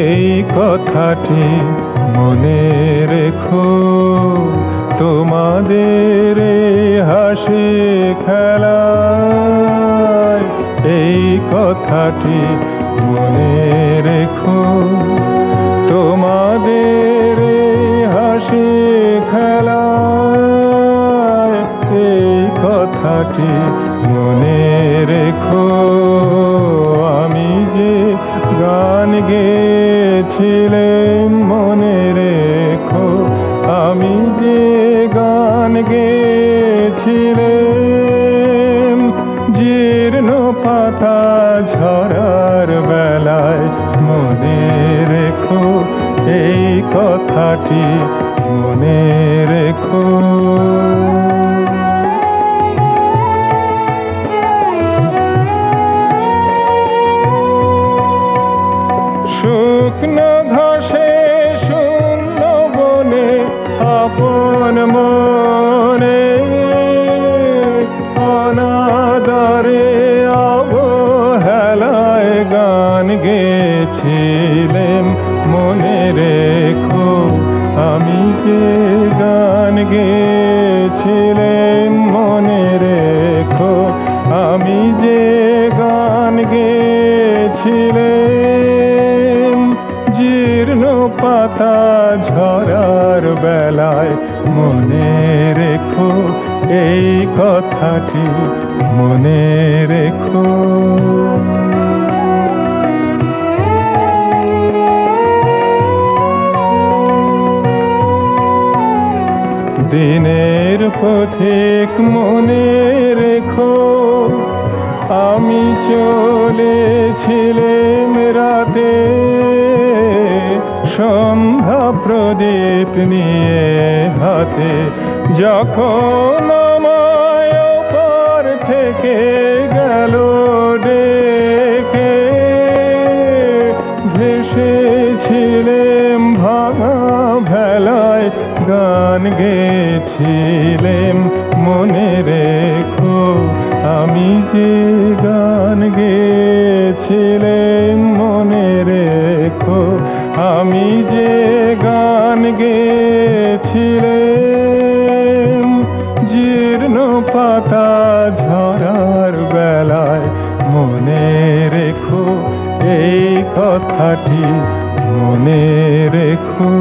এই কথাটি মনে রেখো। তোমাদের হাসি খেলায় এই কথাটি মনে রেখো। তোমাদের হাসি খেলায় এই কথাটি মনে রেখো। আমি যে গান গেয়েছিলেন মনে রেখো, আমি যে গান গেয়েছিলেন, জীর্ণ পাতা ঝরার বেলায় মনে রেখো, এই কথাটি মনে রেখো। শুকনো ঘাসে শূন্য বনে আপন মনে অনাদরে অবহেলায় গান গেছিলেন মনে রেখো, আমি যে গান গেছিলেন মনে রেখো, আমি যে গান গেছিলেন বেলায় মনে রেখো এই কথাটি মনে রেখো। দিনের পথিক মনে রেখো আমি চলেছিলাম রাতে। সন্ধ্যা প্রদীপ নিয়ে হাতে, যখন থেকে গেল ডেকে, ভেসেছিলেম ভাঙা ভেলায়, গান গেছিলেম মনে রেখো, আমি যে গান গেছিলেম আমি যে গান গেছিলেম জীর্ণ পাতা ঝরার বেলায় মনে রেখো এই কথাটি মনে রেখো।